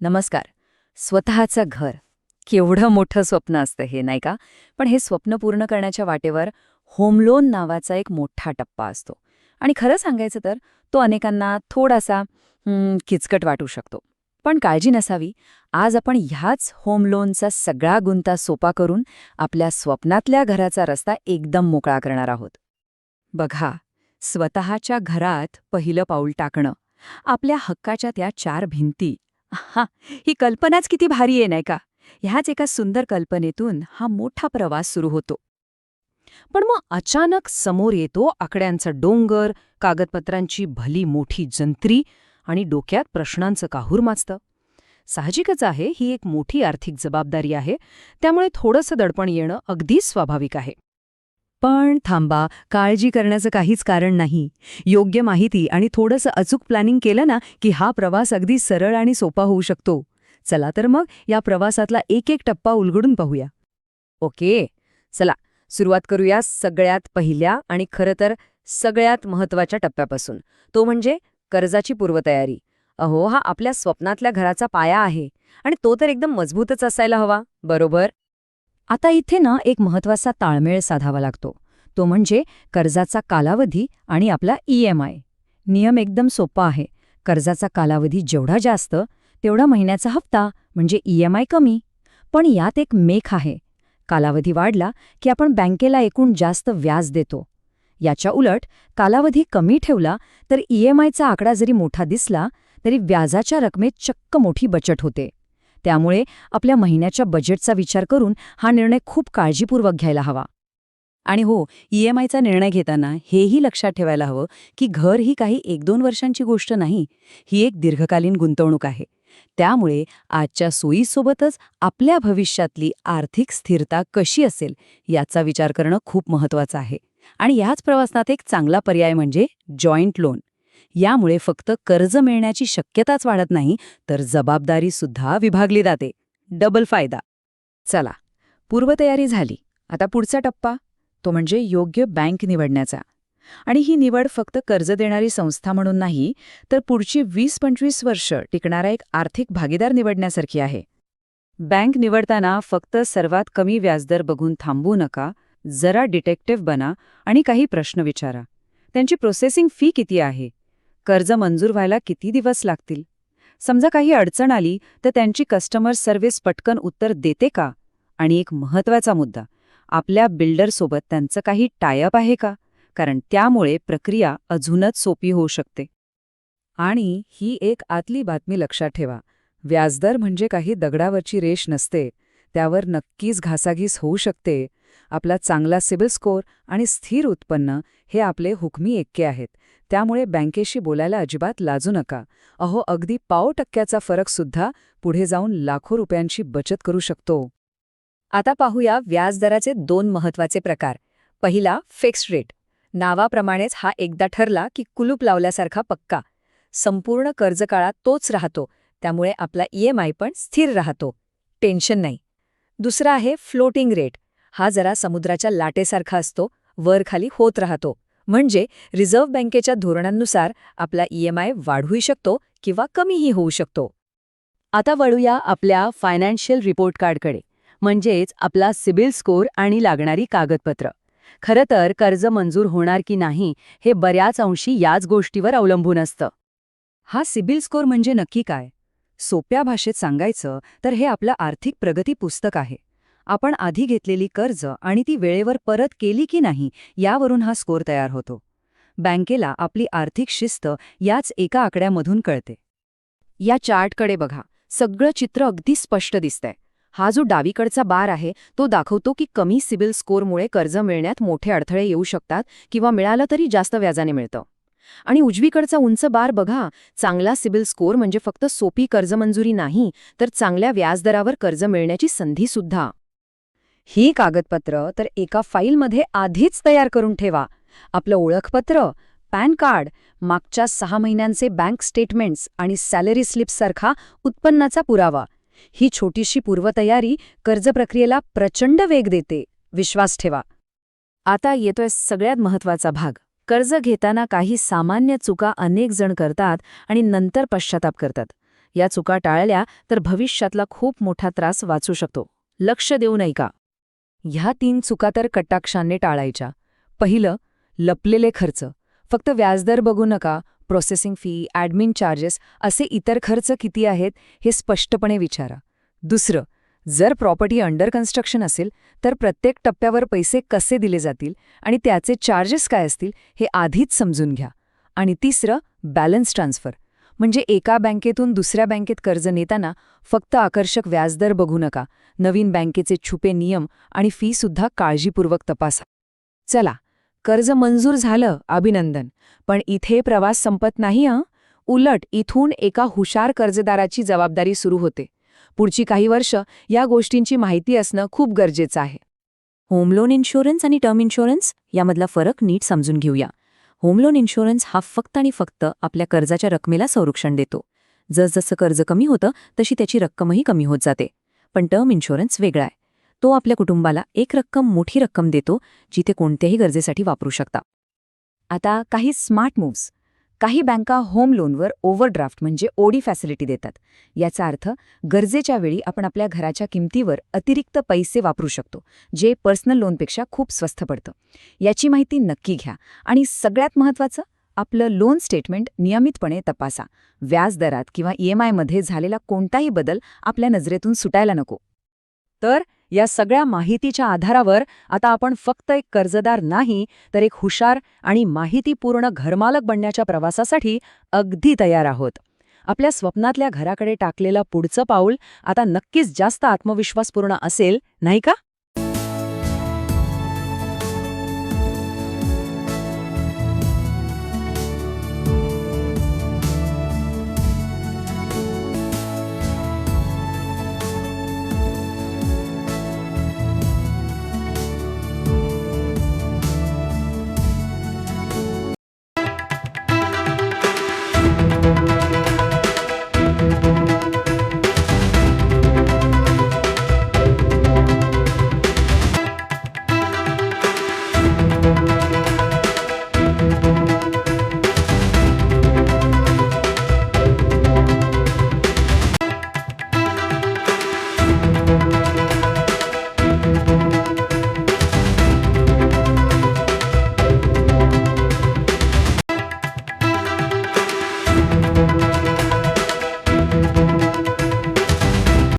नमस्कार. स्वतःचं घर. केवढं मोठं स्वप्न असतं हे नाही का? पण हे स्वप्न पूर्ण करण्याच्या वाटेवर होम लोन नावाचा एक मोठा टप्पा असतो. आणि खरं सांगायचं तर तो अनेकांना थोडासा किचकट वाटू शकतो. पण काळजी नसावी. आज आपण ह्याच होम लोनचा सगळा गुंता सोपा करून आपल्या स्वप्नातल्या घराचा रस्ता एकदम मोकळा करणार आहोत. बघा स्वतःच्या घरात पहिलं पाऊल टाकणं. आपल्या हक्काच्या त्या चार भिंती हा ही कल्पनाच किती भारी आहे नाही का? ह्याच एका सुंदर कल्पनेतून हा मोठा प्रवास सुरू होतो. पण मग अचानक समोर येतो आकड्यांचा डोंगर कागदपत्रांची भली मोठी जंत्री आणि डोक्यात प्रश्नांचं काहूर माचतं साहजिकच आहे ही एक मोठी आर्थिक जबाबदारी आहे त्यामुळे थोडंसं दडपण येणं अगदी स्वाभाविक आहे. पण थांबा काळजी करण्याचं काहीच कारण नाही. योग्य माहिती आणि थोडंसं अचूक प्लॅनिंग केलं ना की हा प्रवास अगदी सरळ आणि सोपा होऊ शकतो. चला तर मग या प्रवासातला एक एक टप्पा उलगडून पाहूया. ओके. चला सुरुवात करूया सगळ्यात पहिल्या आणि खरं तर सगळ्यात महत्त्वाच्या टप्प्यापासून. तो म्हणजे कर्जाची पूर्वतयारी. अहो हा आपल्या स्वप्नातल्या घराचा पाया आहे आणि तो तर एकदम मजबूतच असायला हवा. बरोबर? आता इथे ना एक महत्त्वाचा ताळमेळ साधावा लागतो. तो म्हणजे कर्जाचा कालावधी आणि आपला ईएमआय नियम एकदम सोपा आहे. कर्जाचा कालावधी जेवढा जास्त तेवढा महिन्याचा हप्ता म्हणजे ईएमआय कमी. पण यात एक मेख आहे. कालावधी वाढला की आपण बँकेला एकूण जास्त व्याज देतो. याच्या उलट कालावधी कमी ठेवला तर ईएमआयचा आकडा जरी मोठा दिसला तरी व्याजाच्या रकमेत चक्क मोठी बचत होते. त्यामुळे आपल्या महिन्याच्या बजेटचा विचार करून हा निर्णय खूप काळजीपूर्वक घ्यायला हवा. आणि हो ई एम आयचा निर्णय घेताना हेही लक्षात ठेवायला हवं की घर ही काही एक दोन वर्षांची गोष्ट नाही ही एक दीर्घकालीन गुंतवणूक आहे. त्यामुळे आजच्या सोयीसोबतच आपल्या भविष्यातली आर्थिक स्थिरता कशी असेल याचा विचार करणं खूप महत्वाचं आहे. आणि याच प्रवासात एक चांगला पर्याय म्हणजे जॉईंट लोन यामुळे फक्त कर्ज मिळण्याची शक्यताच वाढत नाही तर जबाबदारीसुद्धा विभागली जाते. डबल फायदा. चला पूर्वतयारी झाली. आता पुढचा टप्पा तो म्हणजे योग्य बँक निवडण्याचा. आणि ही निवड फक्त कर्ज देणारी संस्था म्हणून नाही तर पुढची वीस पंचवीस वर्ष टिकणारा एक आर्थिक भागीदार निवडण्यासारखी आहे. बँक निवडताना फक्त सर्वात कमी व्याजदर बघून थांबू नका जरा डिटेक्टिव्ह बना आणि काही प्रश्न विचारा. त्यांची प्रोसेसिंग फी किती आहे? कर्ज मंजूर व्हायला किती दिवस लागतील? समजा काही अडचण आली तर त्यांची कस्टमर सर्व्हिस पटकन उत्तर देते का? आणि एक महत्त्वाचा मुद्दा आपल्या बिल्डरसोबत त्यांचं काही टायअप आहे का? कारण त्यामुळे प्रक्रिया अजूनच सोपी होऊ शकते. आणि ही एक आतली बातमी लक्षात ठेवा व्याजदर म्हणजे काही दगडावरची रेष नसते त्यावर नक्कीच घासाघीस होऊ शकते. आपला चांगला सिबिल स्कोअर आणि स्थिर उत्पन्न हे आपले हुकमी एक्के आहेत. त्यामुळे बँकेशी बोलायला अजिबात लाजू नका. अहो अगदी पाव टक्क्याचा फरक सुद्धा पुढे जाऊन लाखो रुपयांची बचत करू शकतो. आता पाहूया व्याजदराचे दोन महत्त्वाचे प्रकार. पहिला फिक्स्ड रेट नावाप्रमाणेच हा एकदा ठरला की कुलूप लावल्यासारखा पक्का. संपूर्ण कर्जकाळात तोच राहतो. त्यामुळे आपला ईएमआय पण स्थिर राहतो. टेन्शन नाही. दुसरा आहे फ्लोटिंग रेट हा जरा समुद्राच्या लाटेसारखा असतो. वर खाली होत राहतो. म्हणजे रिझर्व्ह बँकेच्या धोरणांनुसार आपला ईएमआय वाढूही शकतो किंवा कमीही होऊ शकतो. आता वळूया आपल्या फायनान्शियल रिपोर्ट कार्डकडे म्हणजेच आपला सिबिल स्कोअर आणि लागणारी कागदपत्र. खरं तर कर्ज मंजूर होणार की नाही हे बऱ्याच अंशी याच गोष्टीवर अवलंबून असतं. हा सिबिल स्कोअर म्हणजे नक्की काय? सोप्या भाषेत सांगायचं तर हे आपलं आर्थिक प्रगती पुस्तक आहे. आपण आधी घेतलेली कर्ज आणि ती वेळेवर परत केली की नाही यावरून हा स्कोअर तयार होतो. बँकेला आपली आर्थिक शिस्त याच एका आकड्यामधून कळते. या चार्टकडे बघा. सगळं चित्र अगदी स्पष्ट दिसतंय. हा जो डावीकडचा बार आहे तो दाखवतो की कमी सिबिल स्कोअरमुळे कर्ज मिळण्यात मोठे अडथळे येऊ शकतात किंवा मिळालं तरी जास्त व्याजाने मिळतं. आणि उजवीकडचा उंच बार बघा. चांगला सिबिल स्कोअर म्हणजे फक्त सोपी कर्जमंजुरी नाही तर चांगल्या व्याजदरावर कर्ज मिळण्याची संधीसुद्धा. ही कागदपत्र तर एका फाईलमध्ये आधीच तयार करून ठेवा. आपलं ओळखपत्र पॅन कार्ड मागच्या सहा महिन्यांचे बँक स्टेटमेंट्स आणि सॅलरी स्लिप्ससारखा उत्पन्नाचा पुरावा. ही छोटीशी पूर्वतयारी कर्ज प्रक्रियेला प्रचंड वेग देते. विश्वास ठेवा. आता येतोय सगळ्यात महत्त्वाचा भाग. कर्ज घेताना काही सामान्य चुका अनेक जण करतात आणि नंतर पश्चाताप करतात. या चुका टाळल्या तर भविष्यातला खूप मोठा त्रास वाचू शकतो. लक्ष देऊ नये का ह्या तीन चुका तर कटाक्षाने टाळायच्या. पहिलं लपलेले खर्च. फक्त व्याजदर बघू नका प्रोसेसिंग फी ॲडमिन चार्जेस असे इतर खर्च किती आहेत हे स्पष्टपणे विचारा. दुसरं जर प्रॉपर्टी अंडर कन्स्ट्रक्शन असेल तर प्रत्येक टप्प्यावर पैसे कसे दिले जातील आणि त्याचे चार्जेस काय असतील हे आधीच समजून घ्या. आणि तिसरं बॅलन्स ट्रान्सफर म्हणजे एका बँकेतून दुसऱ्या बँकेत कर्ज नेताना फक्त आकर्षक व्याजदर बघू नका. नवीन बँकेचे छुपे नियम आणि फीसुद्धा काळजीपूर्वक तपासा. चला कर्ज मंजूर झालं अभिनंदन. पण इथे प्रवास संपत नाही हं? उलट इथून एका हुशार कर्जदाराची जबाबदारी सुरू होते. पुढची काही वर्ष या गोष्टींची माहिती असणं खूप गरजेचं आहे. होम लोन इन्शुरन्स आणि टर्म इन्शुरन्स यामधला फरक नीट समजून घेऊया. होम लोन इन्शुरन्स हा फक्त आणि फक्त आपल्या कर्जाच्या रकमेला संरक्षण देतो. जसजसं कर्ज कमी होतं तशी त्याची रक्कमही कमी होत जाते. पण टर्म इन्शुरन्स वेगळा आहे. तो आपल्या कुटुंबाला एक रक्कम मोठी रक्कम देतो जी ते कोणत्याही गरजेसाठी वापरू शकता. आता काही स्मार्ट मूव्स. काही बँका होम लोनवर ओव्हरड्राफ्ट म्हणजे ओडी फॅसिलिटी देतात. याचा अर्थ गरजेच्या वेळी आपण आपल्या घराच्या किमतीवर अतिरिक्त पैसे वापरू शकतो जे पर्सनल लोनपेक्षा खूप स्वस्त पडतं. याची माहिती नक्की घ्या आणि सगळ्यात महत्त्वाचं आपलं लोन स्टेटमेंट नियमितपणे तपासा. व्याजदरात किंवा ई एम आयमध्ये झालेला कोणताही बदल आपल्या नजरेतून सुटायला नको. तर या सगळ्या माहितीच्या आधारावर आता आपण फक्त एक कर्जदार नाही तर एक हुशार आणि माहितीपूर्ण घरमालक बनण्याच्या प्रवासासाठी अगदी तयार आहोत. आपल्या स्वप्नातल्या घराकडे टाकलेलं पुढचं पाऊल आता नक्कीच जास्त आत्मविश्वासपूर्ण असेल नाही का?